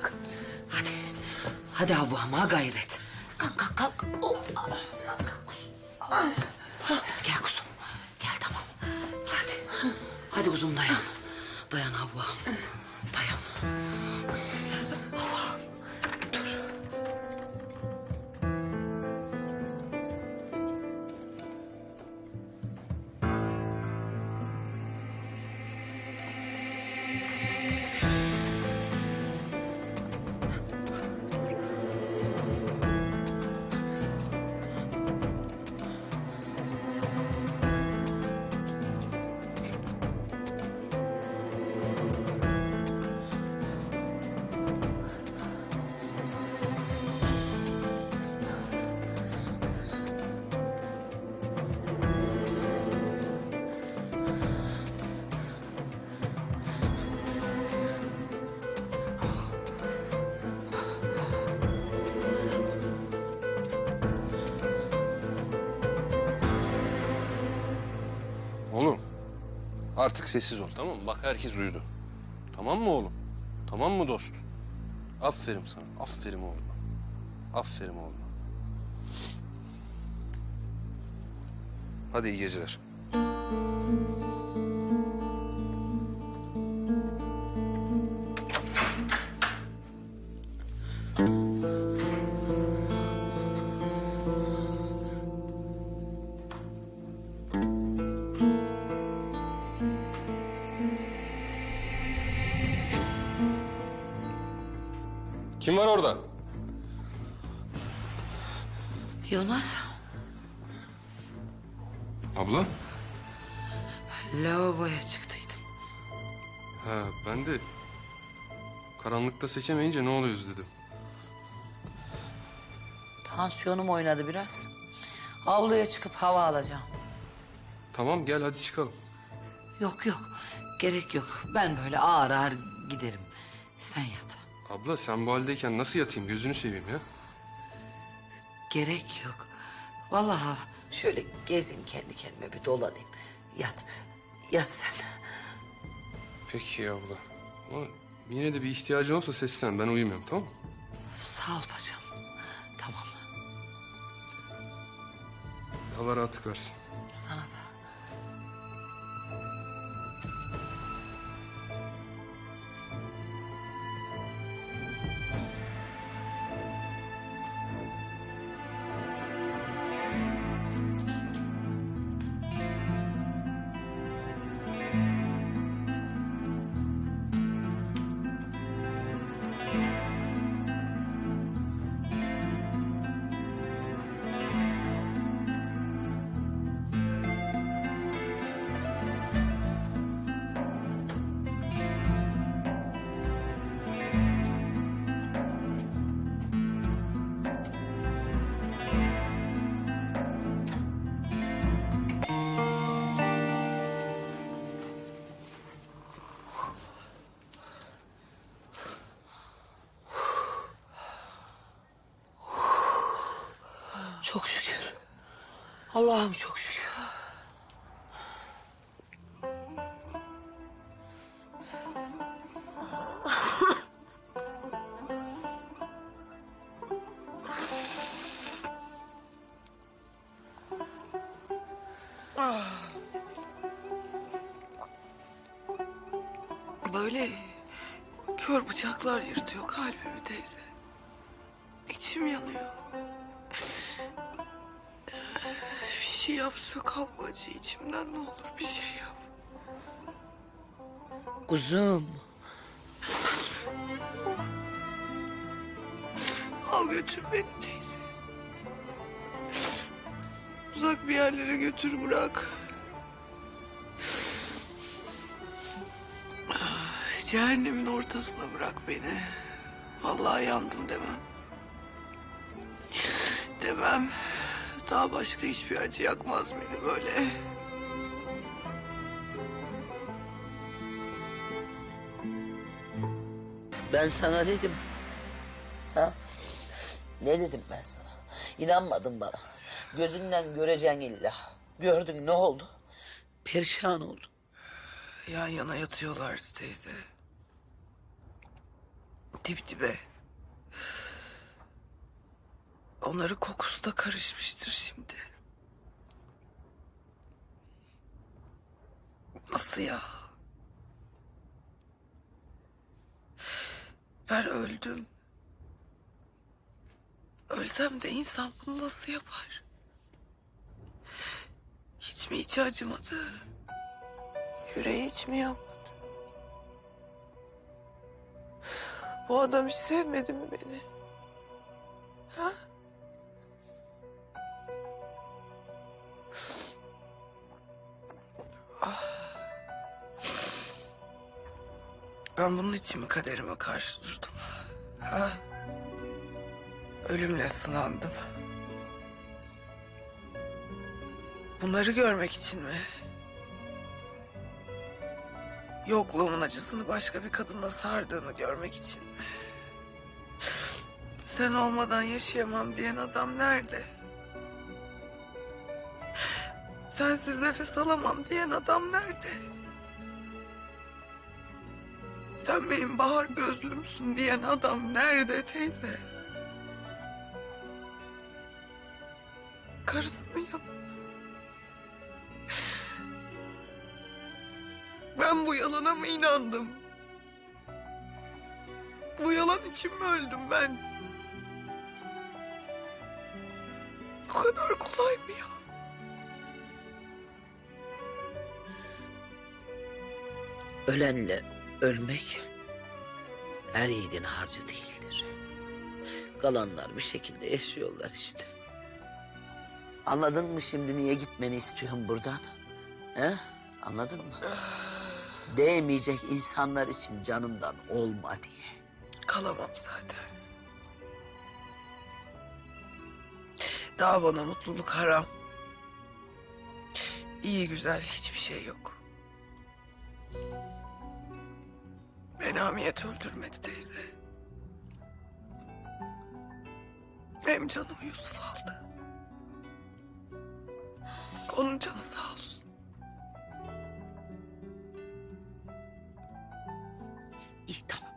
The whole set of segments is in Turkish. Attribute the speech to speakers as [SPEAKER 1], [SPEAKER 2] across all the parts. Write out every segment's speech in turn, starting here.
[SPEAKER 1] kalk. Hadi. Hadi Havvam ha gayret. Kalk kalk kalk. Hoppa. Kalk kuzum. Gel kuzum. Gel tamam. Hadi. Hadi kuzum. Dayan
[SPEAKER 2] artık sessiz ol tamam mı? Bak herkes uyudu. Tamam mı oğlum? Tamam mı dost? Aferin sana. Aferin oğlum. Aferin oğlum. Hadi iyi geceler. Kim var orada?
[SPEAKER 1] Yılmaz.
[SPEAKER 2] Abla?
[SPEAKER 1] Lavaboya çıktıydım.
[SPEAKER 2] Ha ben de karanlıkta seçemeyince ne oluyoruz dedim.
[SPEAKER 1] Tansiyonum oynadı biraz. Avluya çıkıp hava alacağım.
[SPEAKER 2] Tamam gel hadi çıkalım.
[SPEAKER 1] Yok yok. Gerek yok. Ben böyle ağır ağır giderim. Sen yat.
[SPEAKER 2] Abla sen bu haldeyken nasıl yatayım gözünü seveyim ya.
[SPEAKER 1] Gerek yok. Vallahi şöyle gezeyim kendi kendime bir dolanayım. Yat. Yat sen.
[SPEAKER 2] Peki abla. Ama yine de bir ihtiyacın olsa seslen ben uyumuyorum tamam mı?
[SPEAKER 1] Sağ ol paşam. Tamam.
[SPEAKER 2] Allah rahatlık versin.
[SPEAKER 1] Çok şükür. Allah'ım çok şükür.
[SPEAKER 3] Böyle kör bıçaklar yırtıyor kalbimi teyze. İçim yanıyor. Yap sök al bu acıyı içimden ne olur bir şey yap.
[SPEAKER 1] Kuzum.
[SPEAKER 3] Al götür beni teyze. Uzak bir yerlere götür bırak. Cehennemin ortasına bırak beni. Vallahi yandım demem. Bilemem. Daha başka hiçbir acı yakmaz beni böyle.
[SPEAKER 1] Ben sana dedim. Ha? Ne dedim ben sana? İnanmadın bana. Gözünden göreceksin illa. Gördün ne oldu? Perişan oldum.
[SPEAKER 3] Yan yana yatıyorlardı teyze. Dip dibe. Onların kokusu da karışmıştır şimdi. Nasıl ya? Ben öldüm. Ölsem de insan bunu nasıl yapar? Hiç mi içi acımadı? Yüreği hiç mi yanmadı? Bu adam hiç sevmedi mi beni? Ha? Ben bunun için mi kaderime karşı durdum? Ha? Ölümle sınandım. Bunları görmek için mi? Yokluğumun acısını başka bir kadınla sardığını görmek için mi? Sen olmadan yaşayamam diyen adam nerede? Sensiz nefes alamam diyen adam nerede? Sen benim bahar gözlümsün diyen adam nerede teyze? Karısının yanında. Ben bu yalana mı inandım? Bu yalan için mi öldüm ben? Bu kadar kolay mı ya?
[SPEAKER 1] Ölenle ölmek her yiğidin harcı değildir. Kalanlar bir şekilde yaşıyorlar işte. Anladın mı şimdi niye gitmeni istiyorum buradan? He? Anladın mı? Değmeyecek insanlar için canından olma diye.
[SPEAKER 3] Kalamam zaten. Daha bana mutluluk haram. İyi güzel hiçbir şey yok. Beni hamiyet öldürmedi teyze. Hem canımı Yusuf aldı. Onun canı sağ olsun.
[SPEAKER 1] İyi tamam.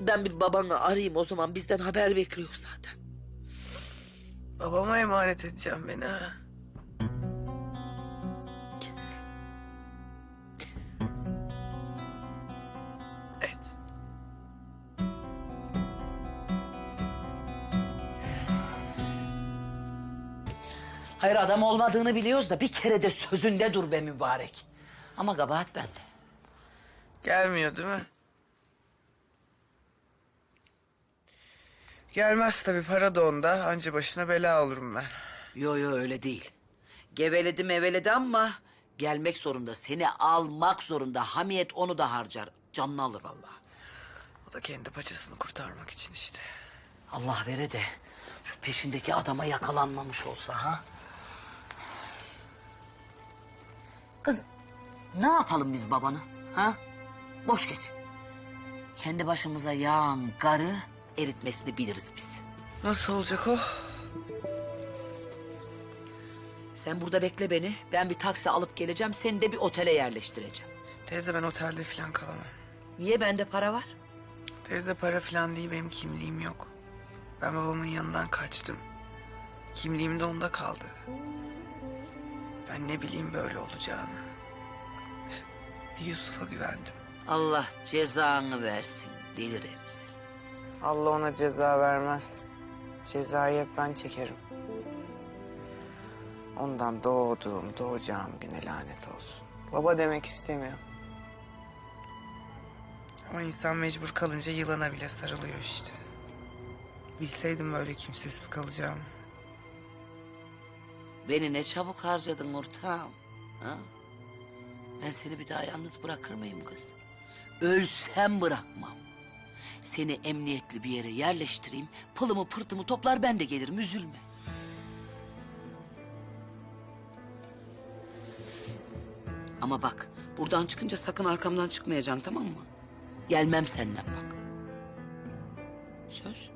[SPEAKER 1] Ben bir babanı arayayım o zaman bizden haber bekliyor zaten.
[SPEAKER 3] Babama emanet edeceğim beni ha.
[SPEAKER 1] Hayır adam olmadığını biliyoruz da bir kere de sözünde dur be mübarek. Ama kabahat bende.
[SPEAKER 3] Gelmiyor değil mi? Gelmez tabii para da onda. Anca başına bela olurum ben.
[SPEAKER 1] Yo yo öyle değil. Geveledi meveledi ama gelmek zorunda. Seni almak zorunda. Hamiyet onu da harcar. Canını alır vallahi.
[SPEAKER 3] O da kendi paçasını kurtarmak için işte.
[SPEAKER 1] Allah vere de şu peşindeki adama yakalanmamış olsa ha. Kız ne yapalım biz babanı ha? Boş geç. Kendi başımıza yağan garı eritmesini biliriz biz.
[SPEAKER 3] Nasıl olacak o?
[SPEAKER 1] Sen burada bekle beni. Ben bir taksi alıp geleceğim. Seni de bir otele yerleştireceğim.
[SPEAKER 3] Teyze ben otelde falan kalamam.
[SPEAKER 1] Niye bende para var?
[SPEAKER 3] Teyze para falan değil benim kimliğim yok. Ben babamın yanından kaçtım. Kimliğim de onda kaldı. Ben ne bileyim böyle olacağını. Yusuf'a güvendim.
[SPEAKER 1] Allah cezanı versin deli Remzi.
[SPEAKER 3] Allah ona ceza vermez. Cezayı hep ben çekerim. Ondan doğduğum, doğacağım güne lanet olsun. Baba demek istemiyorum. Ama insan mecbur kalınca yılana bile sarılıyor işte. Bilseydim böyle kimsesiz kalacağım.
[SPEAKER 1] Beni ne çabuk harcadın ortağım. Ha? Ben seni bir daha yalnız bırakır mıyım kız? Ölsem bırakmam. Seni emniyetli bir yere yerleştireyim. Pılımı pırtımı toplar ben de gelirim üzülme. Ama bak buradan çıkınca sakın arkamdan çıkmayacaksın tamam mı? Gelmem senden bak. Söz.